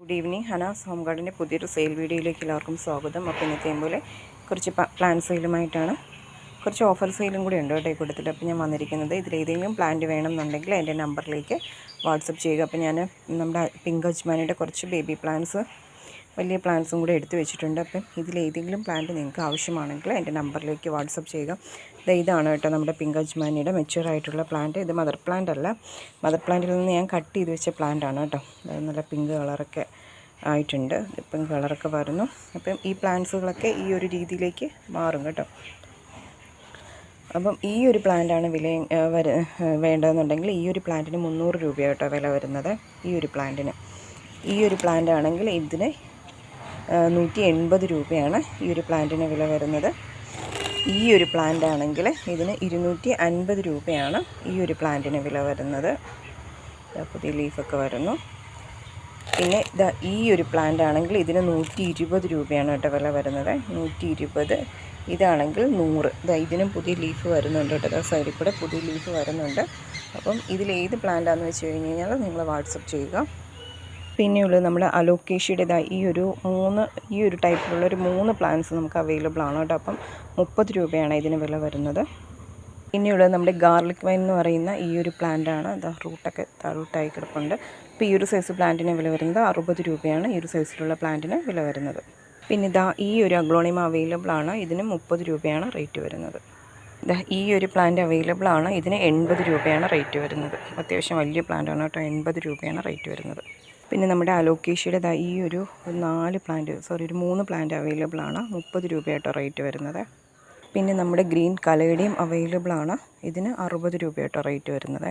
Good evening Hanas home ഗാർഡിന്റെ പുതിയൊരു sale വീഡിയോയിലേക്ക് എല്ലാവർക്കും സ്വാഗതം. അപ്പോൾ ഇന്നത്തെ പോലെ കുറച്ച് പ്ലാൻ സെയിലുമായിട്ടാണ് കുറച്ച് ഓഫർ സെയിലും കൂടി ഉണ്ട് കേട്ടോ കൂട്ടത്തിൽ അപ്പോൾ ഞാൻ വന്നിരിക്കുന്നത് ഇതിലേതെങ്കിലും പ്ലാന്റ് വേണമെന്നുണ്ടെങ്കിൽ എന്റെ നമ്പറിലേക്ക് വാട്സപ്പ് ചെയ്യുക. അപ്പോൾ ഞാൻ നമ്മുടെ പിങ്ക് അജ്മാനിയുടെ കുറച്ച് ബേബി പ്ലാന്റ്സ് വലിയ പ്ലാന്റ്സും കൂടി എടുത്തു വെച്ചിട്ടുണ്ട്. അപ്പം ഇതിലേതെങ്കിലും പ്ലാന്റ് നിങ്ങൾക്ക് ആവശ്യമാണെങ്കിൽ എന്റെ നമ്പറിലേക്ക് വാട്സപ്പ് ചെയ്യുക. ഇതാണ് കേട്ടോ നമ്മുടെ പിങ്ക് അജ്മാനിയുടെ മെച്യൂർ ആയിട്ടുള്ള പ്ലാന്റ് ഇത് മദർ പ്ലാന്റ് അല്ല. മദർ പ്ലാന്റിൽ നിന്ന് ഞാൻ കട്ട് ചെയ്ത് വെച്ച പ്ലാന്റ് ആണ് കേട്ടോ. നല്ല പിങ്ക് കളറൊക്കെ ആയിട്ടുണ്ട്. പിങ്ക് കളറൊക്കെ വരുന്നു. അപ്പം ഈ പ്ലാന്റ്സുകളൊക്കെ ഈ ഒരു രീതിയിലേക്ക് മാറും കേട്ടോ. അപ്പം ഈ ഒരു പ്ലാന്റാണ് വില വര വേണ്ടതെന്നുണ്ടെങ്കിൽ ഈ ഒരു പ്ലാന്റിന് മുന്നൂറ് രൂപയാട്ടോ വില വരുന്നത്. ഈ ഒരു പ്ലാന്റിന് ഈ ഒരു പ്ലാന്റ് ആണെങ്കിൽ ഇതിന് നൂറ്റി എൺപത് രൂപയാണ് ഈ ഒരു പ്ലാന്റിന് വില വരുന്നത്. ഈ ഒരു പ്ലാന്റ് ആണെങ്കിൽ ഇതിന് ഇരുന്നൂറ്റി അൻപത് രൂപയാണ് ഈ ഒരു പ്ലാന്റിന് വില വരുന്നത്. പുതിയ ലീഫൊക്കെ വരുന്നു. പിന്നെ ഇതാ ഈ ഒരു പ്ലാന്റ് ആണെങ്കിൽ ഇതിന് നൂറ്റി ഇരുപത് രൂപയാണ് കേട്ടോ വില വരുന്നത്. നൂറ്റി ഇരുപത് ഇതാണെങ്കിൽ നൂറ്. ഇതാ ഇതിനും പുതിയ ലീഫ് വരുന്നുണ്ട് കേട്ടോ. സൈഡിൽ കൂടെ പുതിയ ലീഫ് വരുന്നുണ്ട്. അപ്പം ഇതിലേത് പ്ലാന്റാണെന്ന് വെച്ച് കഴിഞ്ഞ് കഴിഞ്ഞാൽ നിങ്ങൾ വാട്സപ്പ് ചെയ്യുക. പിന്നെയുള്ളത് നമ്മുടെ അലോക്കേഷ്യയുടെ ഈ ഒരു മൂന്ന് ഈ ഒരു ടൈപ്പിലുള്ള ഒരു മൂന്ന് പ്ലാന്റ്സ് നമുക്ക് അവൈലബിൾ ആണ് കേട്ടോ. അപ്പം മുപ്പത് രൂപയാണ് ഇതിന് വില വരുന്നത്. പിന്നെയുള്ളത് നമ്മുടെ ഗാർലിക് വൈൻ എന്ന് പറയുന്ന ഈ ഒരു പ്ലാന്റാണ്. ഇതാ റൂട്ടൊക്കെ താഴോട്ടായി കിടപ്പുണ്ട്. അപ്പോൾ ഈ ഒരു സൈസ് പ്ലാന്റിന് വില വരുന്നത് അറുപത് രൂപയാണ്. ഈ ഒരു സൈസിലുള്ള പ്ലാന്റിന് വില വരുന്നത്. പിന്നെ ഇതാ ഈ ഒരു അഗ്ലോണിമ അവൈലബിൾ ആണ്. ഇതിന് മുപ്പത് രൂപയാണ് റേറ്റ് വരുന്നത്. ഈ ഒരു പ്ലാന്റ് അവൈലബിൾ ആണ്. ഇതിന് എൺപത് രൂപയാണ് റേറ്റ് വരുന്നത്. അത്യാവശ്യം വലിയ പ്ലാന്റ് ആണ് കേട്ടോ. എൺപത് രൂപയാണ് റേറ്റ് വരുന്നത്. പിന്നെ നമ്മുടെ അലോക്കേഷ്യയുടെ ഈ ഒരു നാല് പ്ലാന്റ് സോറി ഒരു മൂന്ന് പ്ലാന്റ് അവൈലബിൾ ആണ്. മുപ്പത് രൂപയായിട്ടോ റേറ്റ് വരുന്നത്. പിന്നെ നമ്മുടെ ഗ്രീൻ കലേഡിയം അവൈലബിൾ ആണ്. ഇതിന് അറുപത് രൂപയായിട്ടോ റേറ്റ് വരുന്നത്.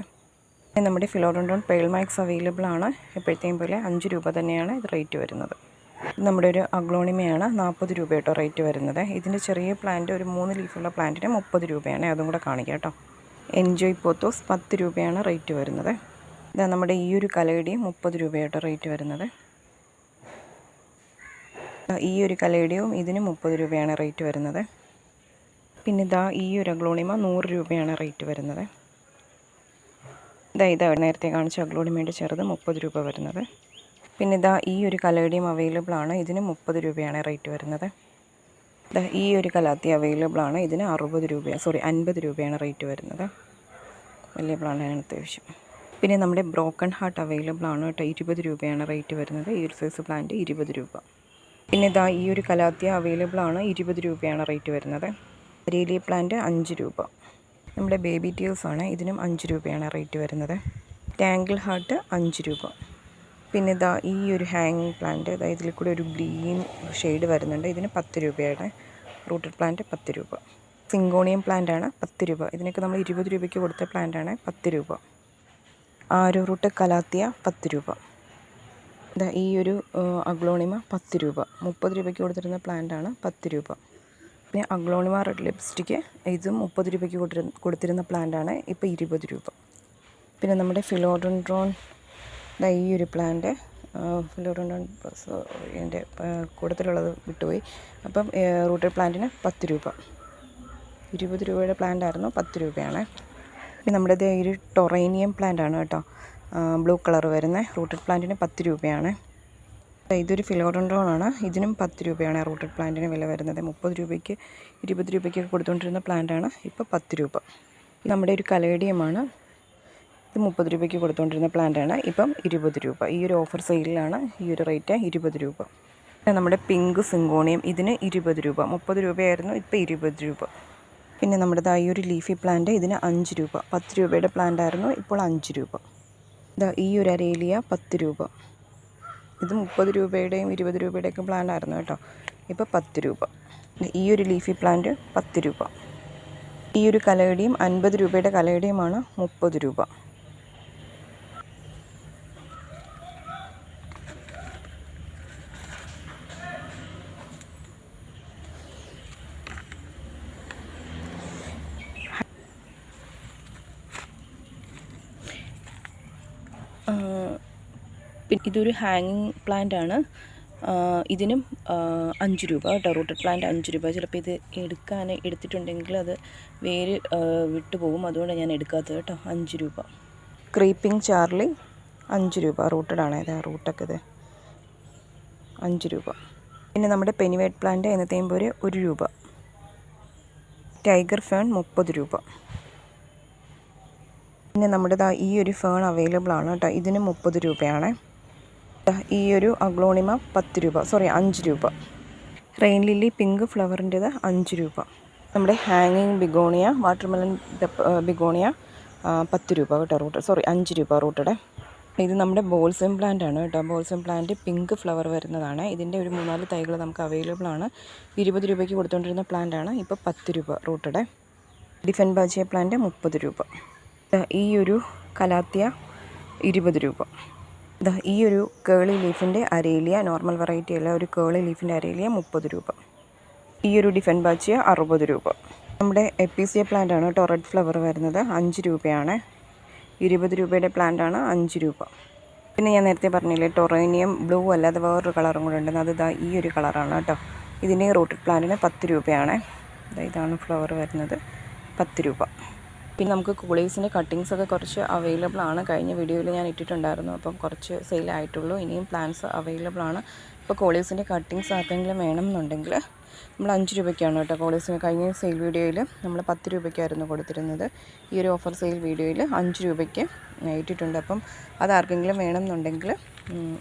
പിന്നെ നമ്മുടെ ഫിലോഡോണ്ടോൺ പേൾമാക്സ് അവൈലബിൾ ആണ്. എപ്പോഴത്തെയും പോലെ അഞ്ച് രൂപ തന്നെയാണ് ഇത് റേറ്റ് വരുന്നത്. നമ്മുടെ ഒരു അഗ്ലോണിമയാണ് നാൽപ്പത് രൂപയായിട്ടോ റേറ്റ് വരുന്നത്. ഇതിന്റെ ചെറിയ പ്ലാന്റ് ഒരു മൂന്ന് ലീഫുള്ള പ്ലാന്റിന് മുപ്പത് രൂപയാണ്. അതും കൂടെ കാണിക്കാം കേട്ടോ എൻജോയ് പോത്തോസ് പത്ത് രൂപയാണ് റേറ്റ് വരുന്നത്. ഇതാ നമ്മുടെ ഈ ഒരു കലയുടെ മുപ്പത് രൂപയായിട്ട് റേറ്റ് വരുന്നത്. ഈ ഒരു കലയുടെയും ഇതിന് മുപ്പത് രൂപയാണ് റേറ്റ് വരുന്നത്. പിന്നെ ഇതാ ഈ ഒരു അഗ്ലോണിമ നൂറ് രൂപയാണ് റേറ്റ് വരുന്നത്. ഇതാ ഇതാ നേരത്തെ കാണിച്ച അഗ്ലോണിമയുടെ ചെറുത് മുപ്പത് രൂപ വരുന്നത്. പിന്നെ ഇതാ ഈ ഒരു കലയുടെയും അവൈലബിൾ ആണ് ഇതിന് മുപ്പത് രൂപയാണ് റേറ്റ് വരുന്നത്. ഇതാ ഈ ഒരു കലാത്തി അവൈലബിൾ ആണ് ഇതിന് അറുപത് രൂപ സോറി അൻപത് രൂപയാണ് റേറ്റ് വരുന്നത്. വലിയ പ്ലാന്റാണ് അത്യാവശ്യം പിന്നെ നമ്മുടെ ബ്രോക്കൺ ഹാർട്ട് അവൈലബിൾ ആണ് കേട്ടോ. ഇരുപത് രൂപയാണ് റേറ്റ് വരുന്നത്. ഈ ഒരു സൈസ് പ്ലാന്റ് ഇരുപത് രൂപ. പിന്നെ ഇതാ ഈ ഒരു കലാത്തിയ അവൈലബിൾ ആണ്. ഇരുപത് രൂപയാണ് റേറ്റ് വരുന്നത്. റീലി പ്ലാന്റ് അഞ്ച് രൂപ. നമ്മുടെ ബേബി ടീൽസ് ആണ്. ഇതിനും അഞ്ച് രൂപയാണ് റേറ്റ് വരുന്നത്. ടാങ്കിൾ ഹാർട്ട് അഞ്ച് രൂപ. പിന്നെ ഇതാ ഈ ഒരു ഹാങ്ങിങ് പ്ലാന്റ് അതായത് ഇതിൽ കൂടെ ഒരു ഗ്രീൻ ഷെയ്ഡ് വരുന്നുണ്ട്. ഇതിന് പത്ത് രൂപയാണ്. റൂട്ടഡ് പ്ലാന്റ് പത്ത് രൂപ. സിങ്കോണിയം പ്ലാന്റ് ആണ് പത്ത് രൂപ. ഇതിനൊക്കെ നമ്മൾ ഇരുപത് രൂപയ്ക്ക് കൊടുത്ത പ്ലാന്റ് ആണ് പത്ത് രൂപ. ആരോ റൂട്ട് കലാത്തിയ പത്ത് രൂപ. ഇതാ ഈ ഒരു അഗ്ലോണിമ പത്ത് രൂപ. മുപ്പത് രൂപയ്ക്ക് കൊടുത്തിരുന്ന പ്ലാന്റ് ആണ് പത്ത് രൂപ. പിന്നെ അഗ്ലോണിമ റെഡ് ലിപ്സ്റ്റിക്ക് ഇതും മുപ്പത് രൂപയ്ക്ക് കൊടുത്തിരുന്ന കൊടുത്തിരുന്ന പ്ലാന്റ് ആണ് ഇപ്പോൾ ഇരുപത് രൂപ. പിന്നെ നമ്മുടെ ഫിലോഡൻഡ്രോൺ ഇതാ ഈ ഒരു പ്ലാന്റ് ഫിലോഡോൺഡ്രോൺ എന്റെ കൂട്ടത്തിലുള്ളത് വിട്ടുപോയി. അപ്പം റൂട്ടഡ് പ്ലാന്റിന് പത്ത് രൂപ. ഇരുപത് രൂപയുടെ പ്ലാന്റ് ആയിരുന്നു പത്ത് രൂപയാണ്. പിന്നെ നമ്മുടെ ഇത് ഒരു ടൊറേനിയം പ്ലാന്റ് ആണ് കേട്ടോ. ബ്ലൂ കളർ വരുന്ന. റൂട്ടഡ് പ്ലാന്റിന് പത്ത് രൂപയാണ്. ഇതൊരു ഫിലോഡൻഡ്രോൺ ആണ്. ഇതിനും പത്ത് രൂപയാണ് റൂട്ടഡ് പ്ലാന്റിന് വില വരുന്നത്. മുപ്പത് രൂപയ്ക്ക് ഇരുപത് രൂപയ്ക്ക് കൊടുത്തുകൊണ്ടിരുന്ന പ്ലാന്റ് ആണ്. ഇപ്പോൾ പത്ത് രൂപ. നമ്മുടെ ഒരു കലേഡിയമാണ്. ഇത് മുപ്പത് രൂപയ്ക്ക് കൊടുത്തുകൊണ്ടിരുന്ന പ്ലാന്റ് ആണ്. ഇപ്പം ഇരുപത് രൂപ. ഈ ഒരു ഓഫർ സെയിലാണ് ഈ ഒരു റേറ്റ് ഇരുപത് രൂപ. നമ്മുടെ പിങ്ക് സിങ്കോണിയം ഇതിന് ഇരുപത് രൂപ. മുപ്പത് രൂപയായിരുന്നു ഇപ്പോൾ ഇരുപത് രൂപ. പിന്നെ നമ്മുടെ ഈ ഒരു ലീഫി പ്ലാന്റ് ഇതിന് അഞ്ച് രൂപ. പത്ത് രൂപയുടെ പ്ലാന്റ് ആയിരുന്നു. ഇപ്പോൾ അഞ്ച് രൂപ. ഇതാ ഈ ഒരു അരേലിയ പത്ത് രൂപ. ഇത് മുപ്പത് രൂപയുടെയും ഇരുപത് രൂപയുടെയൊക്കെ പ്ലാന്റ് ആയിരുന്നു കേട്ടോ. ഇപ്പോൾ പത്ത് രൂപ. ഈ ഒരു ലീഫി പ്ലാന്റ് പത്ത് രൂപ. ഈ ഒരു കലയുടെയും അൻപത് രൂപയുടെ കലയുടെയുമാണ് മുപ്പത് രൂപ. ഇതൊരു ഹാങ്ങിങ് പ്ലാന്റ് ആണ് ഇതിനും അഞ്ച് രൂപ കേട്ടോ റൂട്ടഡ് പ്ലാന്റ് അഞ്ച് രൂപ. ചിലപ്പോൾ ഇത് എടുക്കാൻ എടുത്തിട്ടുണ്ടെങ്കിൽ അത് വേര് വിട്ടുപോകും അതുകൊണ്ട് ഞാൻ എടുക്കാത്തത് കേട്ടോ അഞ്ച് രൂപ. ക്രീപ്പിംഗ് ചാർലി അഞ്ച് രൂപ റൂട്ടഡ് ആണ് ഇത് റൂട്ടൊക്കെ ഇത്. അഞ്ച് രൂപ. പിന്നെ നമ്മുടെ പെനിവേറ്റ് പ്ലാന്റ് എന്നത്തെയും പോലെ ഒരു രൂപ. ടൈഗർ ഫേൺ മുപ്പത് രൂപ. പിന്നെ നമ്മുടെ ഈ ഒരു ഫേൺ അവൈലബിൾ ആണ് കേട്ടോ. ഇതിന് മുപ്പത് രൂപയാണ്. ഈ ഒരു അഗ്ലോണിമ പത്ത് രൂപ. സോറി അഞ്ച് രൂപ. റെയിൻ ലില്ലി പിങ്ക് ഫ്ലവറിന്റെത് അഞ്ച് രൂപ. നമ്മുടെ ഹാങ്ങിങ് ബിഗോണിയ വാട്ടർമെലൺ ബിഗോണിയ പത്ത് രൂപ കേട്ടോ റൂട്ട്. സോറി അഞ്ച് രൂപ റൂട്ടയുടെ ഇത് നമ്മുടെ ബോൾസം പ്ലാന്റ് ആണ് കേട്ടോ. ബോൾസം പ്ലാന്റ് പിങ്ക് ഫ്ലവർ വരുന്നതാണ്. ഇതിന്റെ ഒരു മൂന്നാൽ തൈകൾ നമുക്ക് അവൈലബിൾ ആണ്. ഇരുപത് രൂപയ്ക്ക് കൊടുത്തുകൊണ്ടിരുന്ന പ്ലാന്റ് ആണ്. ഇപ്പോൾ പത്ത് രൂപ റൂട്ടയുടെ ഡിഫൻ ബാജിയ പ്ലാന്റ് മുപ്പത് രൂപ. ഈ ഒരു കലാത്തിയ ഇരുപത് രൂപ. ഈ ഒരു കേളി ലീഫിന്റെ അരേലിയ നോർമൽ വെറൈറ്റി അല്ല ഒരു കേളി ലീഫിന്റെ അരേലിയ മുപ്പത് രൂപ. ഈ ഒരു ഡിഫൻ ബാച്ചിയ അറുപത് രൂപ. നമ്മുടെ എപ്പിസിയ പ്ലാന്റ് ആണ് കേട്ടോ റെഡ് ഫ്ലവർ വരുന്നത്. അഞ്ച് രൂപയാണ്. ഇരുപത് രൂപയുടെ പ്ലാന്റ് ആണ് അഞ്ച് രൂപ. പിന്നെ ഞാൻ നേരത്തെ പറഞ്ഞില്ലേ ടൊറേനിയം ബ്ലൂ അല്ലാതെ വേറൊരു കളറും കൂടെ ഉണ്ടെന്ന്. അത് ഇതാ ഈ ഒരു കളറാണ് കേട്ടോ. ഇതിന്റെ റൂട്ടഡ് പ്ലാന്റിന് പത്ത് രൂപയാണ്. ഇതാണ് ഫ്ലവർ വരുന്നത്. പത്ത് രൂപ. പിന്നെ നമുക്ക് കൂളീവ്സിന്റെ കട്ടിങ്സ് ഒക്കെ കുറച്ച് അവൈലബിൾ ആണ്. കഴിഞ്ഞ വീഡിയോയിൽ ഞാൻ ഇട്ടിട്ടുണ്ടായിരുന്നു. അപ്പം കുറച്ച് സെയിൽ ആയിട്ടുള്ളൂ. ഇനിയും പ്ലാൻസ് അവൈലബിൾ ആണ്. ഇപ്പോൾ കോളീവ്സിന്റെ കട്ടിങ്സ് ആർക്കെങ്കിലും വേണമെന്നുണ്ടെങ്കിൽ നമ്മൾ അഞ്ച് രൂപയ്ക്കാണ് കേട്ടോ കോളീവ്സിന് കഴിഞ്ഞ സെയിൽ വീഡിയോയിൽ നമ്മൾ പത്ത് രൂപയ്ക്കായിരുന്നു കൊടുത്തിരുന്നത്. ഈ ഒരു ഓഫർ സെയിൽ വീഡിയോയിൽ അഞ്ച് രൂപയ്ക്ക് ഇട്ടിട്ടുണ്ട്. അപ്പം അത് ആർക്കെങ്കിലും വേണമെന്നുണ്ടെങ്കിൽ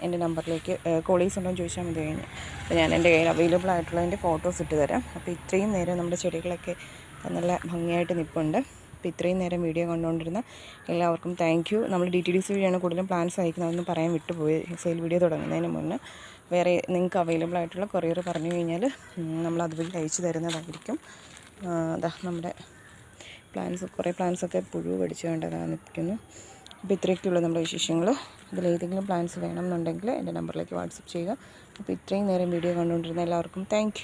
എന്റെ നമ്പറിലേക്ക് കോളീസ് ഉണ്ടോ എന്ന് ചോദിച്ചാൽ മതി. കഴിഞ്ഞ് അപ്പോൾ ഞാൻ എന്റെ കയ്യിൽ അവൈലബിൾ ആയിട്ടുള്ളതിന്റെ ഫോട്ടോസ് ഇട്ട് തരാം. അപ്പോൾ ഇത്രയും നേരം നമ്മുടെ ചെടികളൊക്കെ നല്ല ഭംഗിയായിട്ട് നിൽപ്പുണ്ട് അപ്പോൾ ഇത്രയും നേരം വീഡിയോ കണ്ടുകൊണ്ടിരുന്ന എല്ലാവർക്കും താങ്ക് യു നമ്മൾ ഡി ടി ഡി സി വഴിയാണ് കൂടുതലും പ്ലാൻസ് അയക്കുന്നതെന്ന് പറയാൻ വിട്ടുപോയി. സെയിൽ വീഡിയോ തുടങ്ങുന്നതിന് മുന്നേ വേറെ നിങ്ങൾക്ക് അവൈലബിൾ ആയിട്ടുള്ള കൊറിയർ പറഞ്ഞു കഴിഞ്ഞാൽ നമ്മൾ അതുവഴി അയച്ചു തരുന്നതായിരിക്കും. അതാ നമ്മുടെ പ്ലാൻസ് കുറേ പ്ലാൻസൊക്കെ പുഴു പിടിച്ചു വേണ്ടതാണ് നിൽക്കുന്നു. അപ്പോൾ ഇത്രയൊക്കെയുള്ളൂ നമ്മുടെ വിശേഷങ്ങൾ. ഇതിലേതെങ്കിലും പ്ലാൻസ് വേണമെന്നുണ്ടെങ്കിൽ എന്റെ നമ്പറിലേക്ക് വാട്സപ്പ് ചെയ്യുക. അപ്പോൾ ഇത്രയും നേരം വീഡിയോ കണ്ടുകൊണ്ടിരുന്ന എല്ലാവർക്കും താങ്ക്